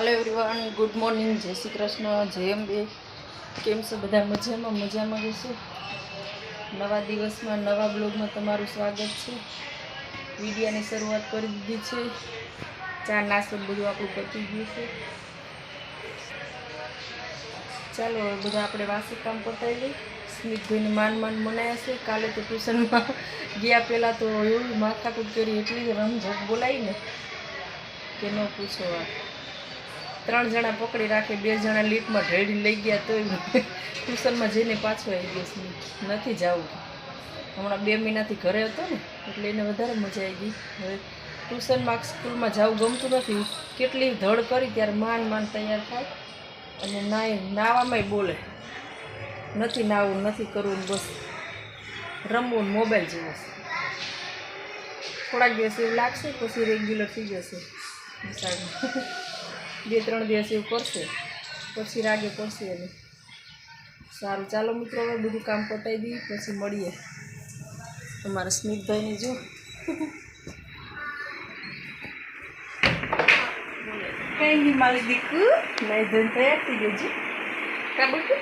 હાલો everyone good morning જય શ્રી કૃષ્ણ. જય અંબે કેમ છો બધા? મજામાં મજામાં જશો નવા દિવસમાં, નવા બ્લોગમાં તમારું સ્વાગત છે. વિડીયાની શરૂઆત કરી દીધી છે. ચા નાસ્તો બધું આપણું પતી ગયું છે. ચાલો બધા આપણે વાસી કામ પતાવી લઈ સ્મિતભાઈને માન માન મનાયા છે. કાલે તો ટ્યુશનમાં ગયા પહેલાં તો એવું માથાકૂટ કરી, એટલી રમઝટ બોલાવીને કે ન પૂછો વાત. ત્રણ જણા પકડી રાખે, બે જણા લીટમાં ઢેડી લઈ ગયા તોય ટ્યુશનમાં જઈને પાછો આવી ગયો નથી જવું. હમણાં બે મહિનાથી ઘરે હતો ને, એટલે એને વધારે મજા આવી ગઈ. હવે ટ્યુશનમાં, સ્કૂલમાં જવું ગમતું નથી. કેટલી ધડ કરી ત્યારે માન માન તૈયાર થાય અને નાય, નાવામાંય બોલે. નથી નાવું, નથી કરવું, બસ રમવું મોબાઈલ જેવો. થોડાક દિવસ એવું લાગશે, પછી રેગ્યુલર થઈ જશે. નિશાળમાં બે ત્રણ દિવસ એવું કરશે. પછી રાગે પડશે એને. સારું ચાલો મિત્રો હવે બધું કામ પતાવી દઈએ પછી મળીએ. તમારા સ્મિતભાઈને જો. કઈ નહીં મારી દીકુ નહીં ધન તૈયાર થઈ ગયો જી કા બટુ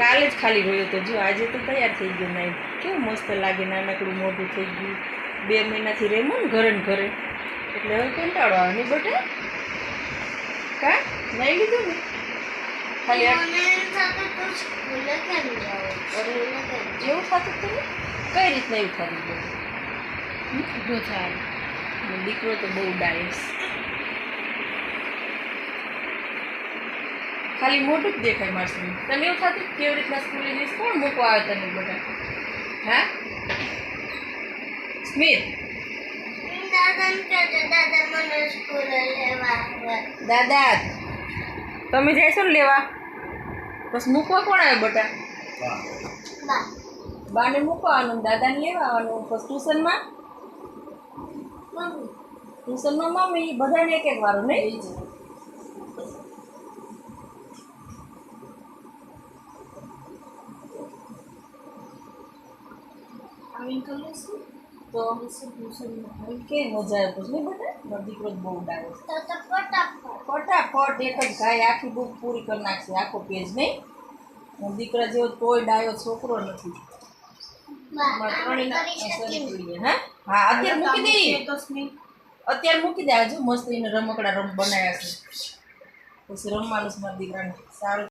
કાલે જ ખાલી રહ્યો હતો જો આજે તો તૈયાર થઈ ગયો નાઈ કેવું મસ્ત લાગે નાનકડું મોઢું થઈ ગયું. બે મહિનાથી રહેમો ને ઘરે ને ઘરે. એટલે હવે કંટાળો આવે નહીં બટા? કા? લઈ લીધું ને? ખાલી એવું થતું હતું ને? કઈ રીતના એવું થતું હતું? થાય. દીકરો તો બહુ ડાયસ ખાલી મોટું જ દેખાય મારસી તને એવું થતું કેવી રીતના સ્કૂલે જઈશ? કોણ મૂકવા આવે તને બધા? હા? સ્મિત? દાદા તમે જઈશો ને લેવા? બસ મૂકવા કોણ આવે બટા? બાને મૂકવાનું દાદાને લેવા આવવાનું. પછી ટ્યુશનમાં? ટ્યુશનમાં મમ્મી બધાને એક એક વારું નહીં? તો કે મજા આવે પછી નહીં દીકરો બહુ ડાયો. ફટાફટ. એક જ ગાય આખી બુક પૂરી કરી નાખશે આખો પેજ નહીં? દીકરા જેવો કોઈ ડાયો છોકરો નથી. હા? અત્યારે મૂકી દે. અત્યારે મૂકી દે આજુ મસ્ત એને રમકડા રમ બનાવ્યા છે. પછી રમવાનું છે મારા દીકરાને. સારું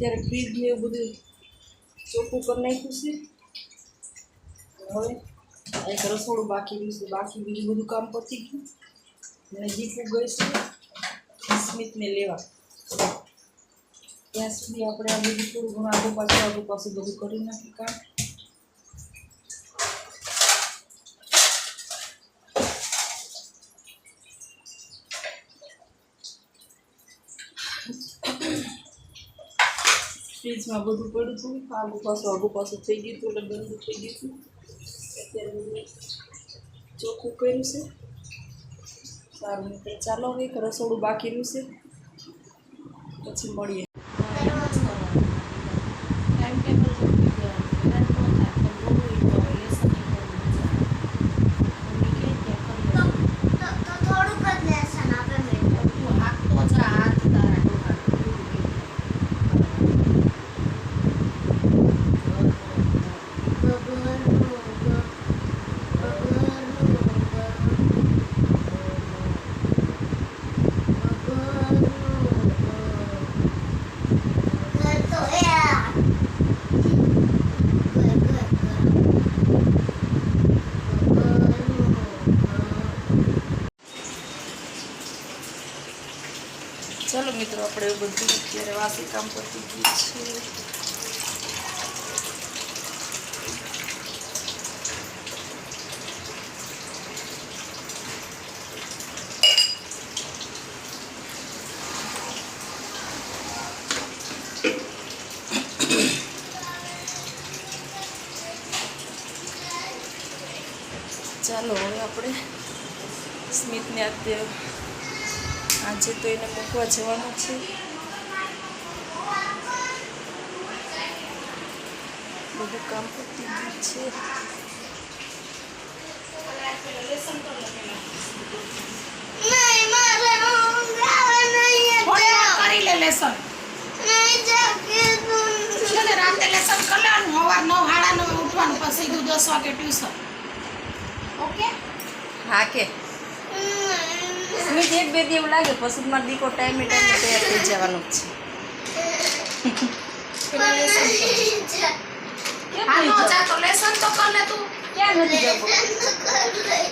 અત્યારે ફ્રીજ ને એવું બધું ચોખ્ખું કરી નાખ્યું છે. હવે એક રસોડું બાકી રહ્યું છે. બાકી બીજું બધું કામ પતી ગયું. અને દીપુ ગઈ છે સ્મિતને લેવા. ત્યાં સુધી આપણે આ બધું થોડું ઘણું આગુ પાછું આગુ પાછું બધું કરી નાખ્યું કામ. ફ્રીજમાં બધું પડ્યું હતું આગુ પાછું આગુ પાછું થઈ ગયું હતું એટલે ગંદુ થઈ ગયું હતું અત્યારે બધું ચોખ્ખું કર્યું છે. સારું, ચાલો હવે રસોડું બાકી રહ્યું છે. પછી મળીએ તો તો થોડુંક જ લેસન આપે મેડમ તો એ આ. Good, good, ચાલો મિત્રો આપણે એવું બધું અત્યારે વાસી કામ કરતી ગયું છે ચાલો, હવે આપણે સ્મિતને અત્યારે આજે તો એને મૂકવા જવાનું છે. બધું કામ કરતી ગયું છે. લેસન. રાતે લેસન કરી સવાર નવ સાડા નવ ઉઠવાનું પછી સીધું દસ વાગે ટ્યુશન. ઓકે? હા કે. સ્મિત એક બે દી એવું લાગે પછી મારો દીકો ટાઈમે ટાઈમે તૈયાર થઈ જવાનો જ. છે. હા નો તો લેસન તો કર લે તું. ક્યાં નથી જવું.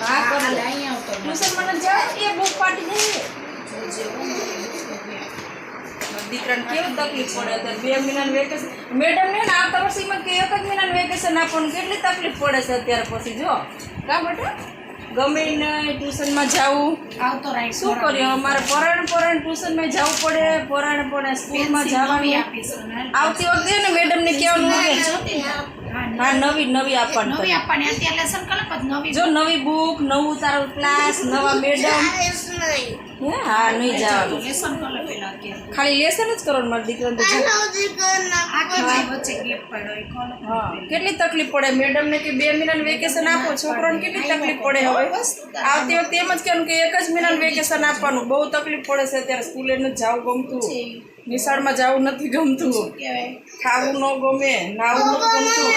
હા કર લે. અહીંયા આવતો ટ્યુશન જાય એ બુક પાટી દે. દીકરાને કેવું તકલીફ પડે બે મહિનાનું વેકેશન મેડમ ને આ વર્ષીમાં કે એક જ મહિનાનું વેકેશન આપવાનું. કેટલી તકલીફ પડે છે અત્યારે પછી જો. કા બેટા? ગમે ને ટ્યુશનમાં જવું આવતો રાઈટ શું કર્યું અમારે પરાણે પરાણે ટ્યુશનમાં જવું પડે. પરાણે પરાણે સ્કૂલમાં જવાનું. આવતી વખતે ને મેડમને કહેવાનું. હા, નવી નવી આપવાની નવી આપવાની. અત્યારે લેસન કરે પછી નવી. જો નવી બુક નવું તારું ક્લાસ નવા મેડમ હા? નહીં જવાનું. લેસન કરે પેલા અત્યારે. ખાલી લેસન જ મારા દીકરાને ના હા. કેટલી તકલીફ પડે? મેડમને કે બે મહિનાનું વેકેશન આપો છોકરાને કેટલી તકલીફ પડે હવે? આવતી વખતે એમ જ કહેવાનું કે એક જ મહિનાનું વેકેશન આપવાનું. બહુ તકલીફ પડે છે અત્યારે સ્કૂલે નથી જવું ગમતું. નિશાળમાં જવું નથી ગમતું. ખાવું ન ગમે નાવું ન ગમતું.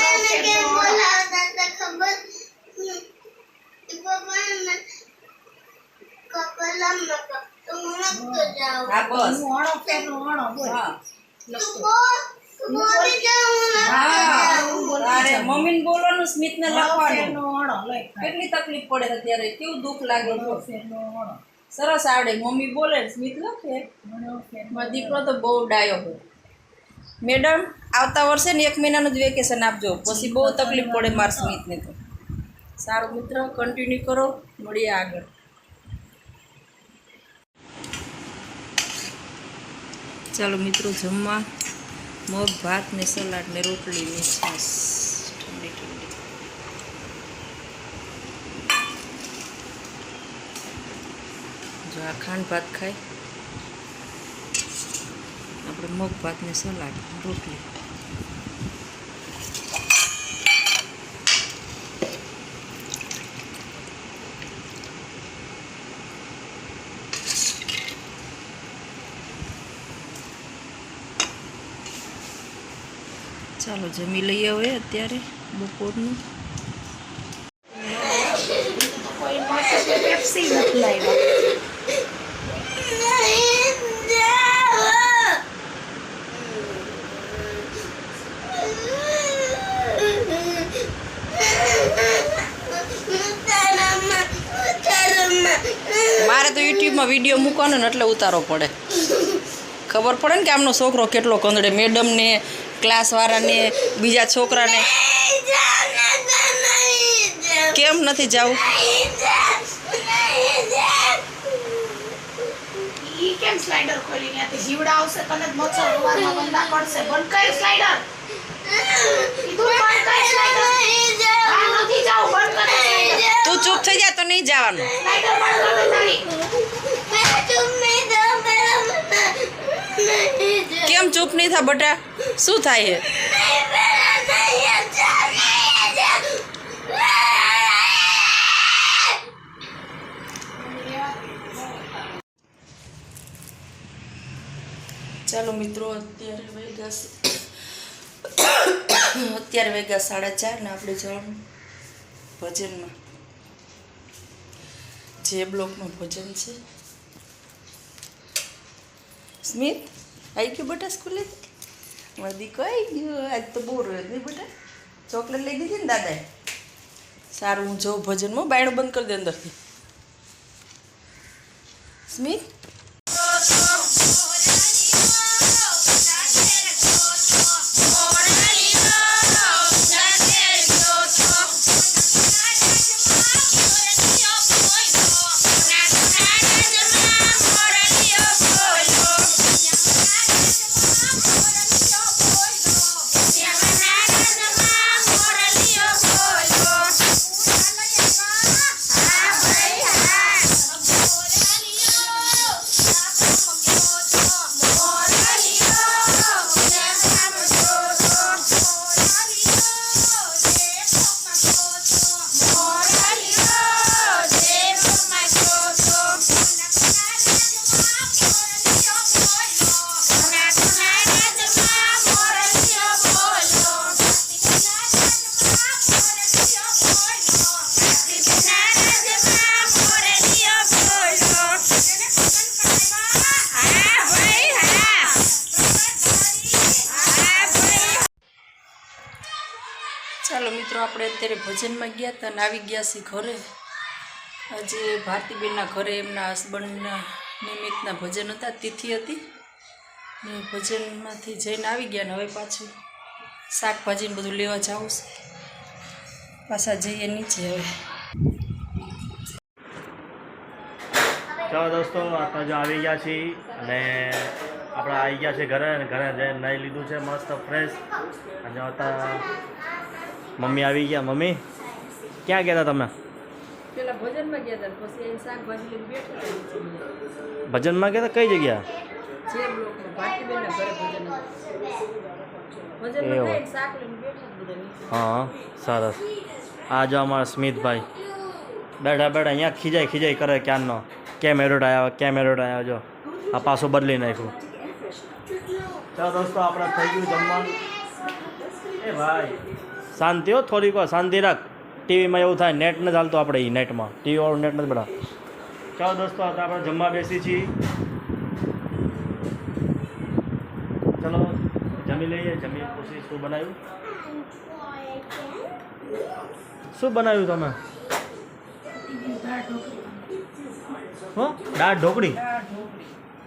બોલવાનું સ્મિત ને લખવાનું. કેટલી તકલીફ પડે છે અત્યારે? કેવું દુઃખ લાગે સરસ આવડે. મમ્મી બોલે સ્મિત લખે દીકરો તો બહુ ડાયો હોય. મેડમ, આવતા વર્ષે ને એક મહિનાનું જ વેકેશન આપજો. પછી બહુ તકલીફ પડે મારા સ્મિતને તો. સારું મિત્ર કન્ટિન્યુ કરો. મળીએ આગળ. ચાલો મિત્રો, જમવા. મગ, ભાત ને સલાડ ને રોટલી ને છાશ. ઠંડી ઠંડી ખાંડ ભાત ખાય આપણે મગ ભાતને સલાડ, રોટલી. ચાલો જમી લઈએ હવે અત્યારે બપોરનું. પેપ્સી નથી લાવ્યા નહીં જાઉં. યુટ્યુબમાં વીડિયો મૂકવાનો ને એટલે ઉતારો પડે. ખબર પડે ને કે આમનો છોકરો કેટલો કંદડે. મેડમને ક્લાસવાળાને બીજા છોકરાને. કેમ નથી જવું? કેમ સ્લાઇડર ખોલી ત્યાંથી જીવડા આવશે તને મચ્છર સવારમાં બંધા કીધું બંધ કર સ્લાઇડર. તું ચૂપ થઈ જા તો નહીં જવાનું સ્લાઇડર બંધ કર દે તારી કેમ ચૂપ નહીં થા બટા શું થાય છે ચાલો મિત્રો અત્યારે વાગ્યા છે- અત્યારે વાગ્યા સાડા ચાર ને આપણે જવાનું ભજનમાં. જે બ્લોકમાં ભજન છે. સ્મિત આવી ગયું બટા સ્કૂલે? મારા દીકો આવી ગયો. આજ તો બહુ રહ્યો નહીં બટા. ચોકલેટ લઈ દીધી ને દાદાએ? સારું, હું જઉં ભજનમાં. બાયણું બંધ કરી દે અંદરથી. સ્મિત? અત્યારે ભજનમાં ગયા હતા ને આવી ગયા છીએ ઘરે. આજે ભારતીબેનના ઘરે એમના હસબન્ડના નિમિત્તના ભજન હતા, તિથિ હતી. ને ભજનમાંથી જઈને આવી ગયા ને હવે પાછું શાકભાજીને બધું લેવા જાઉં છે. પાછા જઈએ નીચે હવે. ચાલો દોસ્તો, આપણે જો આવી ગયા છીએ અને આપણે આવી ગયા છે ઘરે ઘરે જઈને નાહી લીધું છે, મસ્ત ફ્રેશ અને અત્યારે મમ્મી આવી ગયા? મમ્મી? ક્યાં ગયા હતા તમે? પેલા ભજનમાં ગયા હતા પછી અહીં શાકભાજી લઈને બેઠા હતા ભજનમાં ગયા હતા કઈ જગ્યા? જે બ્લોકમાં ભારતીબેનના ઘરે ભજન હતું ભજનમાં એવું. ગયા શાક લઈને બેઠા બધા નીચે. હા સરસ. આ જો અમારા સ્મિતભાઈ. બેઠા બેઠા અહીંયા ખીજાય ખીજાય કરે ક્યારનો. કેમ એરોડ આવ્યો કેમ એરોડ આવ્યો જો. આ પાછું બદલી નાખ્યું. ચાલો દોસ્તો આપણે થઈ ગયું જમવાનું. એ ભાઈ. શાંતિ હો, થોડીક વાર. શાંતિ રાખ. ટીવીમાં એવું થાય, નેટ નથી ચાલતું આપણે એ નેટમાં. ટીવીવાળું નેટ નથી બધા ચાલો દોસ્તો તો આપણે જમવા બેસી છીએ. ચલો, જમી લઈએ જમી પૂછી શું બનાવ્યું? શું બનાવ્યું તમે? હો? દાળ ઢોકળી.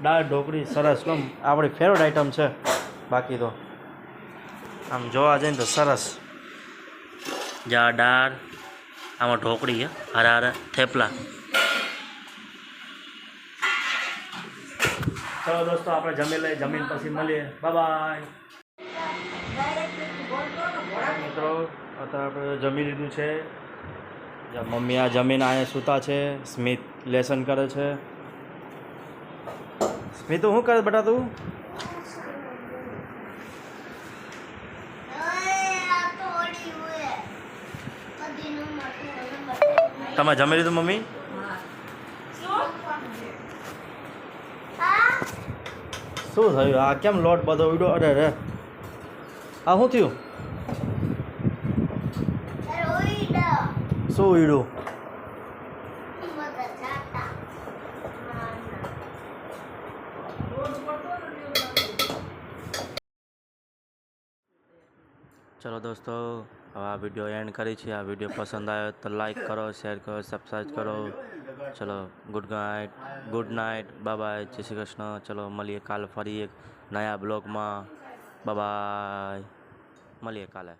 દાળ ઢોકળી, સરસ. કેમ આપણી ફેવરેટ આઈટમ છે. બાકી તો, આમ જોવા જઈને તો સરસ. જા દાળ આમાં ઢોકળી હે હારા હારા થેપલા. ચલો દોસ્તો, આપણે જમી લઈએ, જમીન પછી મળીએ. બાય મિત્રો, અત્યારે આપણે જમી લીધું છે. મમ્મી આ જમીન અહીંયા સૂતા છે, સ્મિત લેસન કરે છે. સ્મિત શું કરે બેટા તું? તમે જમી લીધું મમ્મી? શું થયું? આ કેમ લોટ બધો ઉડ્યો? અરે રે આ શું થયું? શું ઉડ્યું? ચલો દોસ્તો, હવે આ વીડિયો એન્ડ કરી છે. આ વીડિયો પસંદ આવ્યો તો લાઈક કરો શેર કરો સબસ્ક્રાઈબ કરો. ચલો good night good night bye જય શ્રી કૃષ્ણ. ચલો, મળીએ કાલ ફરી એક નયા બ્લોગમાં. બાય મળીએ કાલે.